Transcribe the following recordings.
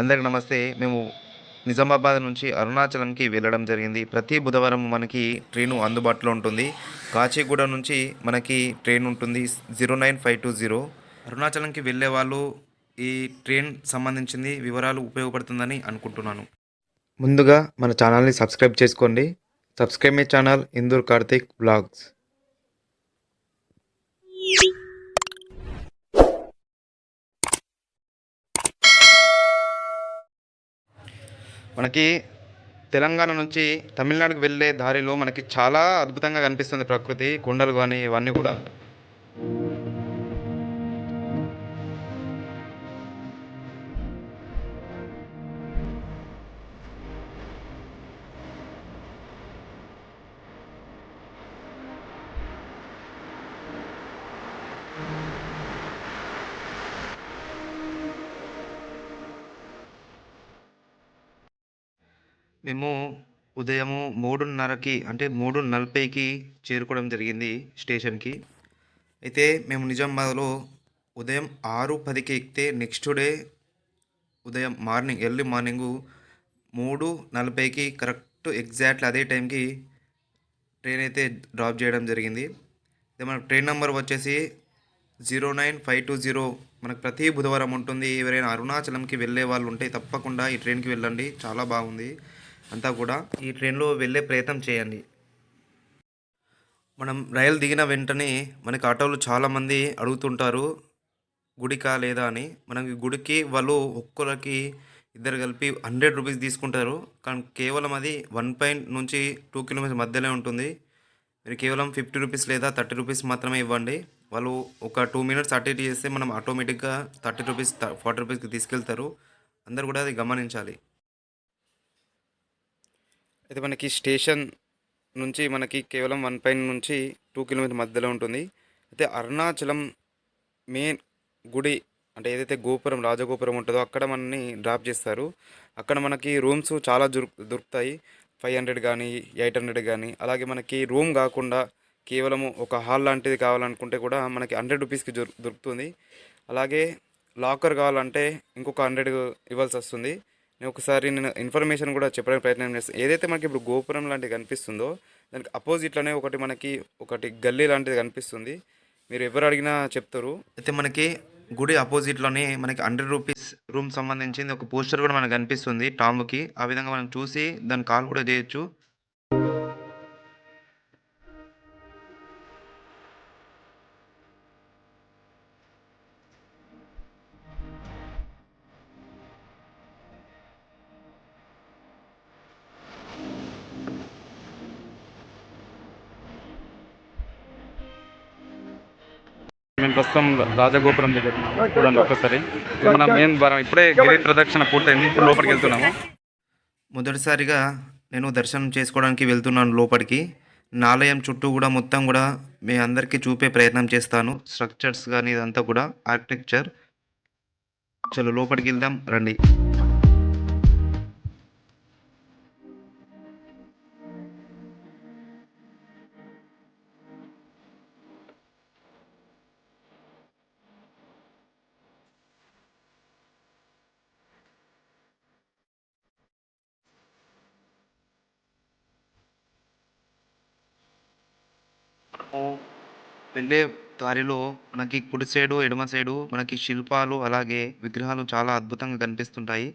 అందరికి నమస్తే. మేము నిజామాబాద్ నుంచి అరుణాచలంకి వెళ్ళడం జరిగింది. ప్రతి బుధవారం మనకి ట్రైను అందుబాటులో ఉంటుంది. కాచిగూడ నుంచి మనకి ట్రైన్ ఉంటుంది. Zero nine five two zero. అరుణాచలంకి వెళ్ళే వాళ్ళు ఈ ట్రైన్ సంబంధించింది వివరాలు ఉపయోగపడుతుందని అనుకుంటున్నాను. ముందుగా మన ఛానల్ని సబ్స్క్రైబ్ చేసుకోండి. Subscribe my channel Indur Karthik blogs మనకి తెలంగాణ నుంచి తమిళనాడుకు వెళ్ళే దారిలో మనకి చాలా అద్భుతంగా కనిపిస్తుంది ప్రకృతి కొండలు కానీ ఇవన్నీ కూడా. మేము ఉదయము మూడున్నరకి అంటే మూడు నలభైకి చేరుకోవడం జరిగింది స్టేషన్కి. అయితే మేము నిజామాబాద్లో ఉదయం ఆరు పదికి ఎక్కితే నెక్స్ట్ డే ఉదయం మార్నింగ్ ఎర్లీ మార్నింగు మూడు నలభైకి కరెక్ట్ ఎగ్జాక్ట్లీ అదే టైంకి ట్రైన్ అయితే డ్రాప్ చేయడం జరిగింది. అయితే మన ట్రైన్ నెంబర్ వచ్చేసి zero nine five two zero. మనకు ప్రతి బుధవారం ఉంటుంది. ఎవరైనా అరుణాచలంకి వెళ్ళే వాళ్ళు ఉంటే తప్పకుండా ఈ ట్రైన్కి వెళ్ళండి. చాలా బాగుంది. అంతా కూడా ఈ ట్రైన్లో వెళ్ళే ప్రయత్నం చేయండి. మనం రైలు దిగిన వెంటనే మనకి ఆటోలు చాలామంది అడుగుతుంటారు గుడికా లేదా అని. మనకి గుడికి వాళ్ళు ఒక్కరికి ఇద్దరు కలిపి హండ్రెడ్ రూపీస్ తీసుకుంటారు. కానీ కేవలం అది వన్ పాయింట్ నుంచి టూ కిలోమీటర్స్ మధ్యలో ఉంటుంది. మీరు కేవలం ఫిఫ్టీ రూపీస్ లేదా థర్టీ రూపీస్ మాత్రమే ఇవ్వండి. వాళ్ళు ఒక టూ మినిట్స్ అటు ఇటు చేస్తే మనం ఆటోమేటిక్గా థర్టీ రూపీస్ ఫార్టీ రూపీస్కి తీసుకెళ్తారు. అందరు కూడా అది గమనించాలి. అయితే మనకి స్టేషన్ నుంచి మనకి కేవలం వన్ పైన నుంచి టూ కిలోమీటర్ మధ్యలో ఉంటుంది. అయితే అరుణాచలం మెయిన్ గుడి అంటే ఏదైతే గోపురం రాజగోపురం ఉంటుందో అక్కడ మనని డ్రాప్ చేస్తారు. అక్కడ మనకి రూమ్స్ చాలా దొరు దొరుకుతాయి. ఫైవ్ హండ్రెడ్ కానీ ఎయిట్ హండ్రెడ్ కానీ. అలాగే మనకి రూమ్ కాకుండా కేవలము ఒక హాల్ లాంటిది కావాలనుకుంటే కూడా మనకి హండ్రెడ్ రూపీస్కి దొరుకుతుంది. అలాగే లాకర్ కావాలంటే ఇంకొక హండ్రెడ్ ఇవ్వాల్సి వస్తుంది. నేను ఒకసారి నేను ఇన్ఫర్మేషన్ కూడా చెప్పడానికి ప్రయత్నం చేస్తాను ఏదైతే మనకి ఇప్పుడు గోపురం లాంటిది కనిపిస్తుందో దానికి అపోజిట్లోనే ఒకటి మనకి ఒకటి గల్లీ లాంటిది కనిపిస్తుంది. మీరు ఎవరు అడిగినా చెప్తారు. అయితే మనకి గుడి ఆపోజిట్లోనే మనకి హండ్రెడ్ రూపీస్ రూమ్ సంబంధించింది ఒక పోస్టర్ కూడా మనకు కనిపిస్తుంది టామ్కి. ఆ విధంగా మనం చూసి దాని కాల్ కూడా చేయొచ్చు. మేము ప్రస్తుతం రాజగోపురం దగ్గర చూడండి ఒక్కసారి. మన మెయిన్ ద్వారం. ఇప్పుడే గిరి ప్రదక్షిణ పూర్తయింది. ఇప్పుడు లోపలికి వెళ్తున్నాము. మొదటిసారిగా నేను దర్శనం చేసుకోవడానికి వెళ్తున్నాను లోపలికి. నాలయం చుట్టూ కూడా మొత్తం కూడా మీ అందరికీ చూపే ప్రయత్నం చేస్తాను. స్ట్రక్చర్స్ కానీ ఇదంతా కూడా ఆర్కిటెక్చర్. చలో లోపలికి వెళ్దాం. రండి. వెళ్ళే దారిలో మనకి కుడి సైడు ఎడమ సైడు మనకి శిల్పాలు అలాగే విగ్రహాలు చాలా అద్భుతంగా కనిపిస్తుంటాయి.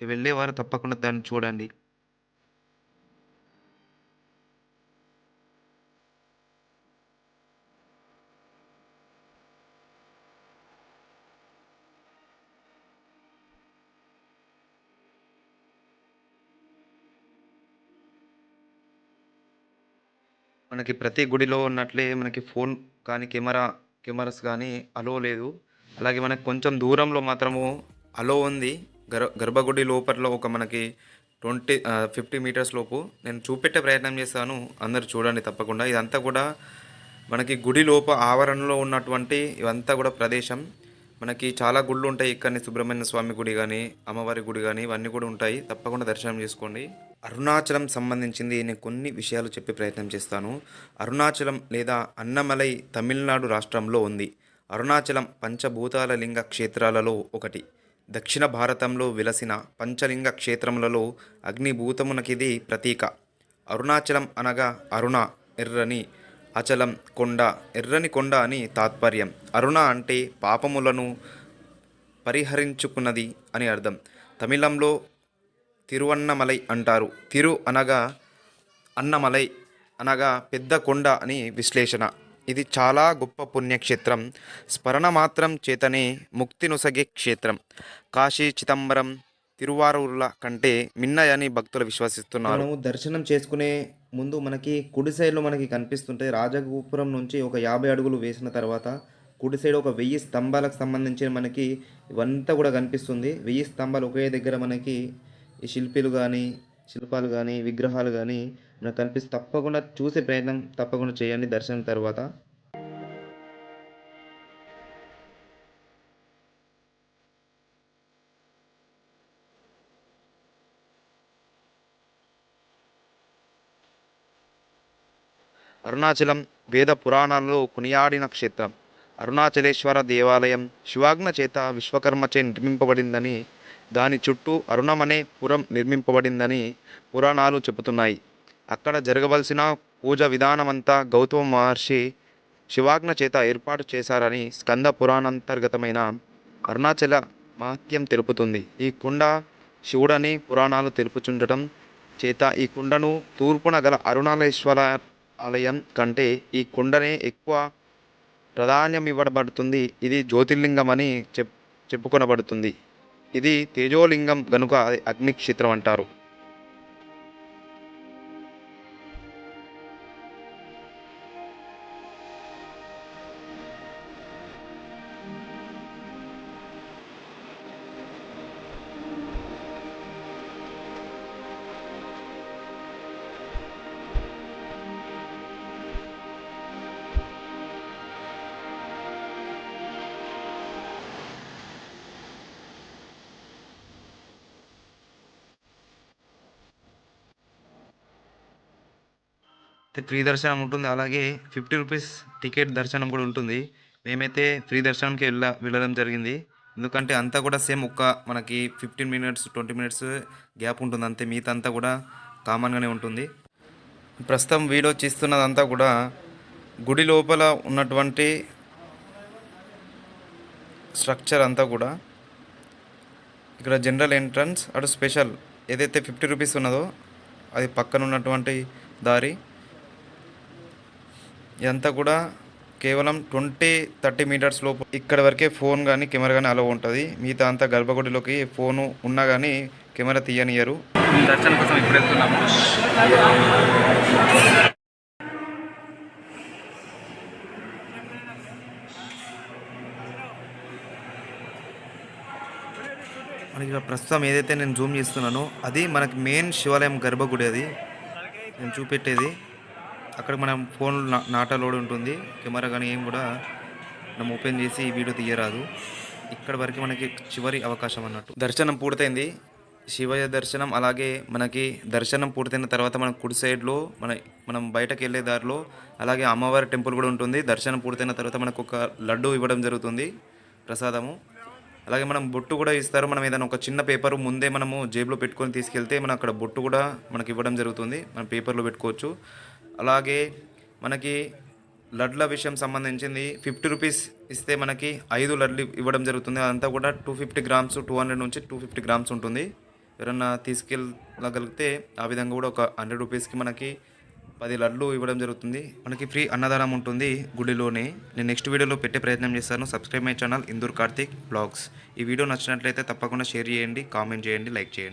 వెళ్ళేవారు తప్పకుండా దాన్ని చూడండి. మనకి ప్రతి గుడిలో ఉన్నట్లే మనకి ఫోన్ కానీ కెమెరా కెమెరాస్ కానీ అలో లేదు. అలాగే మనకి కొంచెం దూరంలో మాత్రము అలో ఉంది. గర్భ గర్భగుడి లోపల ఒక మనకి ట్వంటీ ఫిఫ్టీ మీటర్స్ లోపు నేను చూపెట్టే ప్రయత్నం చేస్తాను అందరు చూడండి తప్పకుండా. ఇదంతా కూడా మనకి గుడి లోప ఆవరణలో ఉన్నటువంటి ఇవంతా కూడా ప్రదేశం. మనకి చాలా గుళ్ళు ఉంటాయి. ఇక్కడనే సుబ్రహ్మణ్య స్వామి గుడి కానీ అమ్మవారి గుడి కానీ ఇవన్నీ కూడా ఉంటాయి. తప్పకుండా దర్శనం చేసుకోండి. అరుణాచలం సంబంధించింది నేను కొన్ని విషయాలు చెప్పే ప్రయత్నం చేస్తాను. అరుణాచలం లేదా అన్నమలై తమిళనాడు రాష్ట్రంలో ఉంది. అరుణాచలం పంచభూతాల లింగ క్షేత్రాలలో ఒకటి. దక్షిణ భారతంలో విలసిన పంచలింగ క్షేత్రములలో అగ్నిభూతమునకిది ప్రతీక. అరుణాచలం అనగా అరుణ ఎర్రని అచలం కొండ. ఎర్రని కొండ అని తాత్పర్యం. అరుణ అంటే పాపములను పరిహరించుకున్నది అని అర్థం. తమిళంలో తిరువన్నమలై అంటారు. తిరు అనగా అన్నమలై అనగా పెద్ద కొండ అని విశ్లేషణ. ఇది చాలా గొప్ప పుణ్యక్షేత్రం. స్మరణ మాత్రం చేతనే ముక్తినొసగే క్షేత్రం. కాశీ చిదంబరం తిరువారూర్ల కంటే మిన్నయని భక్తులు విశ్వసిస్తున్నారు. మనము దర్శనం చేసుకునే ముందు మనకి కుడి సైడ్లో మనకి కనిపిస్తుంటే రాజగోపురం నుంచి ఒక యాభై అడుగులు వేసిన తర్వాత కుడి సైడ్ ఒక వెయ్యి స్తంభాలకు సంబంధించిన మనకి ఇవంతా కూడా కనిపిస్తుంది. వెయ్యి స్తంభాలు ఒకే దగ్గర మనకి ఈ శిల్పిలు కానీ శిల్పాలు కానీ విగ్రహాలు కానీ మనకు కనిపిస్తే తప్పకుండా చూసే ప్రయత్నం తప్పకుండా చేయండి దర్శనం తర్వాత. అరుణాచలం వేద పురాణాలలో కొనియాడిన క్షేత్రం. అరుణాచలేశ్వర దేవాలయం శివాగ్న చేత విశ్వకర్మచే నిర్మింపబడిందని దాని చుట్టూ అరుణమనే పురం నిర్మింపబడిందని పురాణాలు చెబుతున్నాయి. అక్కడ జరగవలసిన పూజ విధానమంతా గౌతమ మహర్షి శివాజ్ఞ చేత ఏర్పాటు చేశారని స్కంద పురాణాంతర్గతమైన అరుణాచల మహత్యం తెలుపుతుంది. ఈ కుండ శివుడని పురాణాలు తెలుపుచుండటం చేత ఈ కుండను తూర్పున గల అరుణాలేశ్వర ఆలయం కంటే ఈ కుండనే ఎక్కువ ప్రాధాన్యం ఇవ్వబడుతుంది ఇది జ్యోతిర్లింగం అని చెప్ చెప్పుకొనబడుతుంది. ఇది తేజోలింగం గనుక అగ్ని అగ్నిక్షేత్రం అంటారు. ఫ్రీ దర్శనం ఉంటుంది. అలాగే ఫిఫ్టీ రూపీస్ టికెట్ దర్శనం కూడా ఉంటుంది. మేమైతే ఫ్రీ దర్శనంకి వెళ్ళ వెళ్ళడం జరిగింది. ఎందుకంటే అంతా కూడా సేమ్ ఒక్క మనకి fifteen minutes twenty minutes gap ఉంటుంది. అంతే మిగతా అంతా కూడా కామన్గానే ఉంటుంది. ప్రస్తుతం వీడియో చేస్తున్నదంతా కూడా గుడి లోపల ఉన్నటువంటి స్ట్రక్చర్ అంతా కూడా ఇక్కడ జనరల్ ఎంట్రన్స్ అటు స్పెషల్ ఏదైతే ఫిఫ్టీ రూపీస్ ఉన్నదో అది పక్కన ఉన్నటువంటి దారి ఇదంతా కూడా కేవలం ట్వంటీ థర్టీ మీటర్స్ లోపు. ఇక్కడ వరకే ఫోన్ కానీ కెమెరా కానీ అలో ఉంటుంది. మిగతా అంతా గర్భగుడిలోకి ఫోను ఉన్నా కానీ కెమెరా తీయనియరు దర్శనం కోసం ఇప్పుడు వెళ్తున్నాము. మనకి ఇక్కడ ప్రస్తుతం ఏదైతే నేను జూమ్ చేస్తున్నానో అది మనకి మెయిన్ శివాలయం గర్భగుడి అది. నేను చూపెట్టేది. అక్కడ మనం ఫోన్ నా- నాటా లోడ్ ఉంటుంది. కెమెరా కానీ ఏం కూడా మనం ఓపెన్ చేసి వీడియో తీయరాదు. ఇక్కడ వరకు మనకి చివరి అవకాశం అన్నట్టు. దర్శనం పూర్తయింది. శివయ్య దర్శనం అలాగే మనకి దర్శనం పూర్తయిన తర్వాత మన కుడి సైడ్లో మన మనం బయటకు వెళ్ళే దారిలో అలాగే అమ్మవారి టెంపుల్ కూడా ఉంటుంది. దర్శనం పూర్తయిన తర్వాత మనకు ఒక లడ్డు ఇవ్వడం జరుగుతుంది ప్రసాదము. అలాగే మనం బొట్టు కూడా ఇస్తారు. మనం ఏదైనా ఒక చిన్న పేపర్ ముందే మనము జేబులో పెట్టుకొని తీసుకెళ్తే మనం అక్కడ బొట్టు కూడా మనకి ఇవ్వడం జరుగుతుంది. మనం పేపర్లో పెట్టుకోవచ్చు. అలాగే మనకి లడ్ల విషయం సంబంధించింది. ఫిఫ్టీ రూపీస్ ఇస్తే మనకి ఐదు లడ్లు ఇవ్వడం జరుగుతుంది. అదంతా కూడా two fifty grams two hundred నుంచి టూ ఫిఫ్టీ గ్రామ్స్ ఉంటుంది. ఎవరన్నా తీసుకెళ్ళగలిగితే ఆ విధంగా కూడా ఒక హండ్రెడ్ రూపీస్కి మనకి పది లడ్లు ఇవ్వడం జరుగుతుంది. మనకి ఫ్రీ అన్నదానం ఉంటుంది గుడిలోనే. నేను నెక్స్ట్ వీడియోలో పెట్టే ప్రయత్నం చేస్తాను. Subscribe my channel Indur Karthik blogs. ఈ వీడియో నచ్చినట్లయితే తప్పకుండా షేర్ చేయండి కామెంట్ చేయండి లైక్ చేయండి.